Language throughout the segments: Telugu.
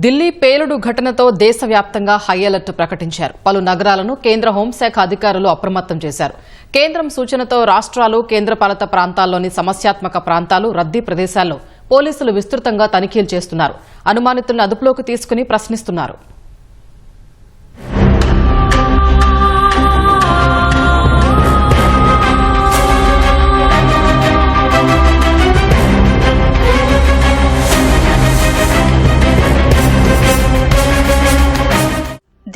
ఢిల్లీ పేలుడు ఘటనతో దేశవ్యాప్తంగా హై అలర్ట్ ప్రకటించారు. పలు నగరాలను కేంద్ర హోంశాఖ అధికారులు అప్రమత్తం చేశారు. కేంద్రం సూచనతో రాష్ట్రాలు కేంద్రపాలిత ప్రాంతాల్లోని సమస్యాత్మక ప్రాంతాలు రద్దీ ప్రదేశాల్లో పోలీసులు విస్తృతంగా తనిఖీలు చేస్తున్నారు. అనుమానితులను అదుపులోకి తీసుకుని ప్రశ్నిస్తున్నారు.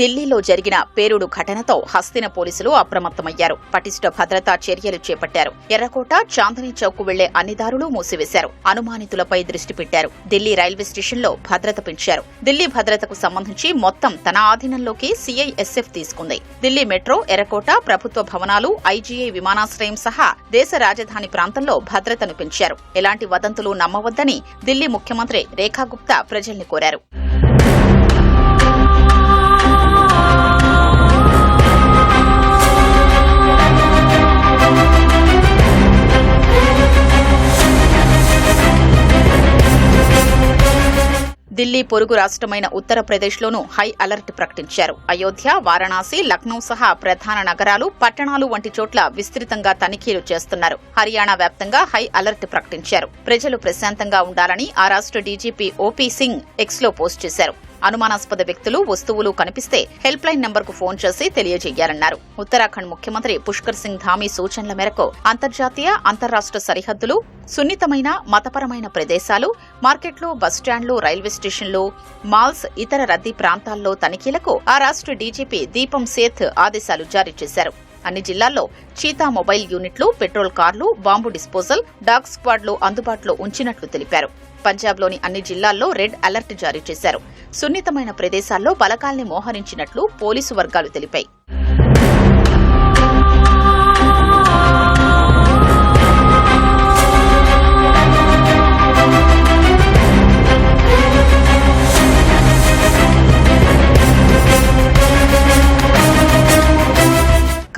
ఢిల్లీలో జరిగిన పేరుడు ఘటనతో హస్తిన పోలీసులు అప్రమత్తమయ్యారు. పటిష్ట భద్రతా చర్యలు చేపట్టారు. ఎర్రకోట చాందనీ చౌక్ వెళ్ళే అన్ని దారులు మూసివేశారు. అనుమానితులపై దృష్టి పెట్టారు. ఢిల్లీ రైల్వే స్టేషన్లో భద్రత పెంచారు. ఢిల్లీ భద్రతకు సంబంధించి మొత్తం తన ఆధీనంలోకి సీఐఎస్ఎఫ్ తీసుకుంది. ఢిల్లీ మెట్రో ఎర్రకోట ప్రభుత్వ భవనాలు ఐజీఐ విమానాశ్రయం సహా దేశ రాజధాని ప్రాంతంలో భద్రతను పెంచారు. ఎలాంటి వదంతులు నమ్మవద్దని ఢిల్లీ ముఖ్యమంత్రి రేఖాగుప్తా ప్రజల్ని కోరారు. ఢిల్లీ పొరుగు రాష్ట్రమైన ఉత్తరప్రదేశ్లోనూ హై అలర్ట్ ప్రకటించారు. అయోధ్య వారణాసి లక్నో సహా ప్రధాన నగరాలు పట్టణాలు వంటి చోట్ల విస్తృతంగా తనిఖీలు చేస్తున్నారు. హర్యానా వ్యాప్తంగా హై అలర్ట్ ప్రకటించారు. ప్రజలు ప్రశాంతంగా ఉండాలని ఆ రాష్ట్ర డీజీపీ ఓపీ సింగ్ ఎక్స్లో పోస్ట్ చేశారు. అనుమానాస్పద వ్యక్తులు వస్తువులు కనిపిస్తే హెల్ప్ లైన్కు ఫోన్ చేసి తెలియజేయాలన్నారు. ఉత్తరాఖండ్ ముఖ్యమంత్రి పుష్కర్ సింగ్ ధామీ సూచనల మేరకు అంతర్జాతీయ అంతర్రాష్ట్ర సరిహద్దులు సున్నితమైన మతపరమైన ప్రదేశాలు మార్కెట్లు బస్టాండ్లు రైల్వే స్టేషన్లు మాల్స్ ఇతర రద్దీ ప్రాంతాల్లో తనిఖీలకు ఆ రాష్ట్ర డీజీపీ దీపం సేథ్ ఆదేశాలు జారీ చేశారు. అన్ని జిల్లాల్లో చీతా మొబైల్ యూనిట్లు పెట్రోల్ కార్లు బాంబు డిస్పోజల్ డాగ్ స్క్వాడ్లు అందుబాటులో ఉంచినట్లు తెలిపారు. పంజాబ్లోని అన్ని జిల్లాల్లో రెడ్ అలర్ట్ జారీ చేశారు. సున్నితమైన ప్రదేశాల్లో బలకాల్ని మోహరించినట్లు పోలీసు వర్గాలు తెలిపాయి.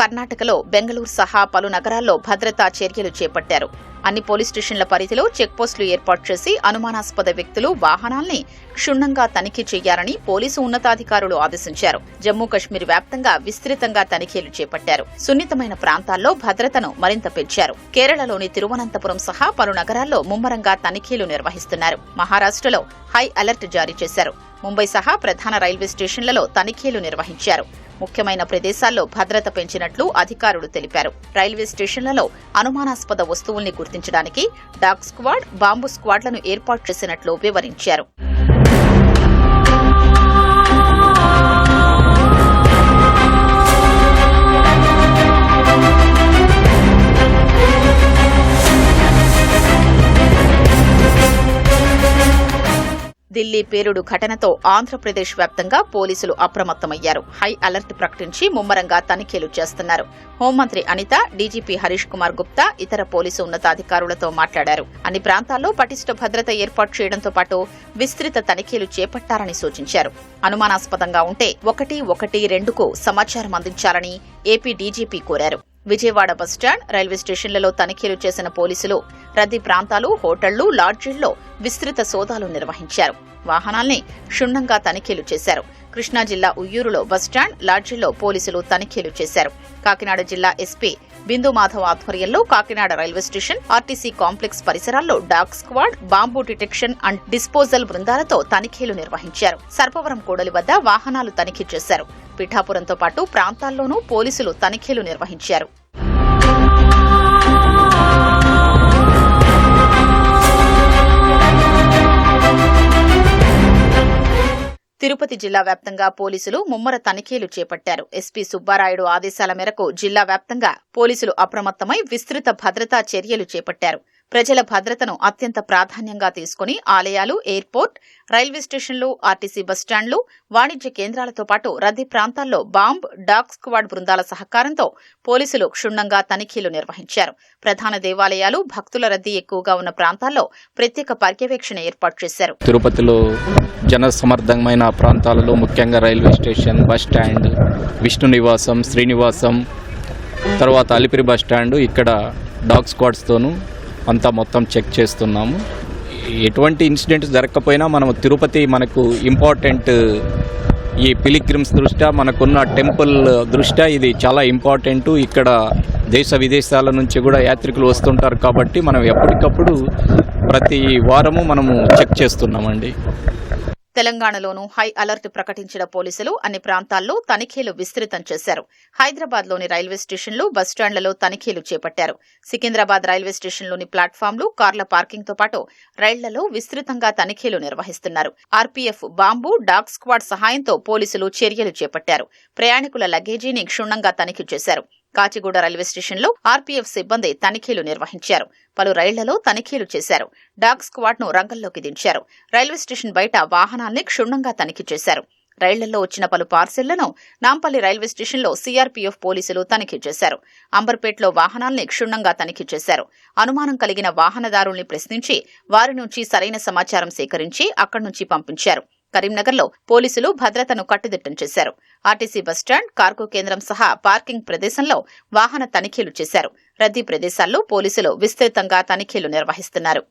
కర్ణాటకలో బెంగళూరు సహా పలు నగరాల్లో భద్రతా చర్యలు చేపట్టారు. అన్ని పోలీస్ స్టేషన్ల పరిధిలో చెక్పోస్టులు ఏర్పాటు చేసి అనుమానాస్పద వ్యక్తులు వాహనాల్ని క్షుణ్ణంగా తనిఖీ చేయాలని పోలీసు ఉన్నతాధికారులు ఆదేశించారు. జమ్మూ కశ్మీర్ వ్యాప్తంగా విస్తృతంగా తనిఖీలు చేపట్టారు. సున్నితమైన ప్రాంతాల్లో భద్రతను మరింత పెంచారు. కేరళలోని తిరువనంతపురం సహా పలు నగరాల్లో ముమ్మరంగా తనిఖీలు నిర్వహిస్తున్నారు. మహారాష్ట్రలో హై అలర్ట్ జారీ చేశారు. ముంబై సహా ప్రధాన రైల్వే స్టేషన్లలో తనిఖీలు నిర్వహించారు. ముఖ్యమైన ప్రదేశాల్లో భద్రత పెంచినట్లు అధికారులు తెలిపారు. రైల్వే స్టేషన్లలో అనుమానాస్పద వస్తువుల్ని గుర్తించడానికి డాగ్ స్క్వాడ్ బాంబు స్క్వాడ్లను ఏర్పాటు చేసినట్లు వివరించారు. ఢిల్లీ పేలుడు ఘటనతో ఆంధ్రప్రదేశ్ వ్యాప్తంగా పోలీసులు అప్రమత్తమయ్యారు. హై అలర్ట్ ప్రకటించి ముమ్మరంగా తనిఖీలు చేస్తున్నారు. హోంమంత్రి అనిత డీజీపీ హరీష్ కుమార్ గుప్తా ఇతర పోలీసు ఉన్నతాధికారులతో మాట్లాడారు. అన్ని ప్రాంతాల్లో పటిష్ట భద్రత ఏర్పాటు చేయడంతో పాటు విస్తృత తనిఖీలు చేపట్టాలని సూచించారు. అనుమానాస్పదంగా ఉంటే ఒకటి ఒకటి రెండుకు సమాచారం అందించాలని ఏపీ డీజీపీ కోరారు. విజయవాడ బస్టాండ్ రైల్వే స్టేషన్లలో తనిఖీలు చేసిన పోలీసులు రద్దీ ప్రాంతాలు హోటళ్ళు లాడ్జీల్లో విస్తృత సోదాలు నిర్వహించారు. వాహనాల్ని క్షుణ్ణంగా తనిఖీలు చేశారు. కృష్ణా జిల్లా ఉయ్యూరులో బస్టాండ్ లాడ్జీల్లో పోలీసులు తనిఖీలు చేశారు. కాకినాడ జిల్లా ఎస్పీ బిందు మాధవ్ ఆధ్వర్యంలో Kakinada railway station RTC complex పరిసరాల్లో dog squad bomb detection and disposal బృందాలతో తనిఖీలు నిర్వహించారు. సర్పవరం కూడలి వద్ద వాహనాలు తనిఖీ చేశారు. పిఠాపురంతో పాటు ప్రాంతాల్లోనూ పోలీసులు తనిఖీలు నిర్వహించారు. తిరుపతి జిల్లా వ్యాప్తంగా పోలీసులు ముమ్మర తనిఖీలు చేపట్టారు. ఎస్పీ సుబ్బారాయుడు ఆదేశాల మేరకు జిల్లా వ్యాప్తంగా పోలీసులు అప్రమత్తమై విస్తృత భద్రతా చర్యలు చేపట్టారు. ప్రజల భద్రతను అత్యంత ప్రాధాన్యంగా తీసుకుని ఆలయాలు ఎయిర్పోర్ట్ రైల్వే స్టేషన్లు ఆర్టీసీ బస్టాండ్లు వాణిజ్య కేంద్రాలతో పాటు రద్దీ ప్రాంతాల్లో బాంబ్ డాగ్ స్క్వాడ్ బృందాల సహకారంతో పోలీసులు క్షుణ్ణంగా తనిఖీలు నిర్వహించారు. ప్రధాన దేవాలయాలు భక్తుల రద్దీ ఎక్కువగా ఉన్న ప్రాంతాల్లో ప్రత్యేక పర్యవేక్షణ ఏర్పాటు చేశారు. తిరుపతిలో జన సమర్థమైన ప్రాంతాలలో ముఖ్యంగా railway station bus stand Vishnu Nivasam Srinivasam తర్వాత అలిపిరి బస్ స్టాండ్ ఇక్కడ డాగ్ స్క్వాడ్స్తోనూ అంతా మొత్తం చెక్ చేస్తున్నాము. ఎటువంటి ఇన్సిడెంట్స్ జరగకపోయినా మనం తిరుపతి మనకు ఇంపార్టెంట్ ఈ పిలిగ్రిమ్స్ దృష్ట్యా మనకున్న టెంపుల్ దృష్ట్యా ఇది చాలా ఇంపార్టెంట్. ఇక్కడ దేశ విదేశాల నుంచి కూడా యాత్రికులు వస్తుంటారు కాబట్టి మనం ఎప్పటికప్పుడు ప్రతి వారము మనము చెక్ చేస్తున్నామండి. తెలంగాణలోనూ హై అలర్ట్ ప్రకటించిన పోలీసులు అన్ని ప్రాంతాల్లో తనిఖీలు విస్తృతం చేశారు. హైదరాబాద్లోని రైల్వే స్టేషన్లు బస్టాండ్లలో తనిఖీలు చేపట్టారు. సికింద్రాబాద్ రైల్వే స్టేషన్లోని ప్లాట్ఫామ్లు కార్ల పార్కింగ్తో పాటు రైళ్ళలో విస్తృతంగా తనిఖీలు నిర్వహిస్తున్నారు. ఆర్పీఎఫ్ బాంబు డాగ్ స్క్వాడ్ సహాయంతో పోలీసులు చర్యలు చేపట్టారు. ప్రయాణికుల లగేజీని క్షుణ్ణంగా తనిఖీ చేశారు. కాచిగూడ రైల్వే స్టేషన్లో ఆర్పీఎఫ్ సిబ్బంది తనిఖీలు నిర్వహించారు. పలు రైళ్ళలో తనిఖీలు చేశారు. డాగ్ స్క్వాడ్ను రంగంలోకి దించారు. రైల్వే స్టేషన్ బయట వాహనాల్ని క్షుణ్ణంగా తనిఖీ చేశారు. రైళ్ళలో వచ్చిన పలు పార్సిళ్ళను నాంపల్లి రైల్వే స్టేషన్లో సీఆర్పీఎఫ్ పోలీసులు తనిఖీ చేశారు. అంబర్పేటలో వాహనాల్ని క్షుణ్ణంగా తనిఖీ చేశారు. అనుమానం కలిగిన వాహనదారుల్ని ప్రశ్నించి వారి నుంచి సరైన సమాచారం సేకరించి అక్కడి నుంచి పంపించారు. కరీంనగర్లో పోలీసులు భద్రతను కట్టుదిట్టం చేశారు. ఆర్టీసీ బస్టాండ్ కార్గో కేంద్రం సహా పార్కింగ్ ప్రదేశంలో వాహన తనిఖీలు చేశారు. రద్దీ ప్రదేశాల్లో పోలీసులు విస్తృతంగా తనిఖీలు నిర్వహిస్తున్నారు.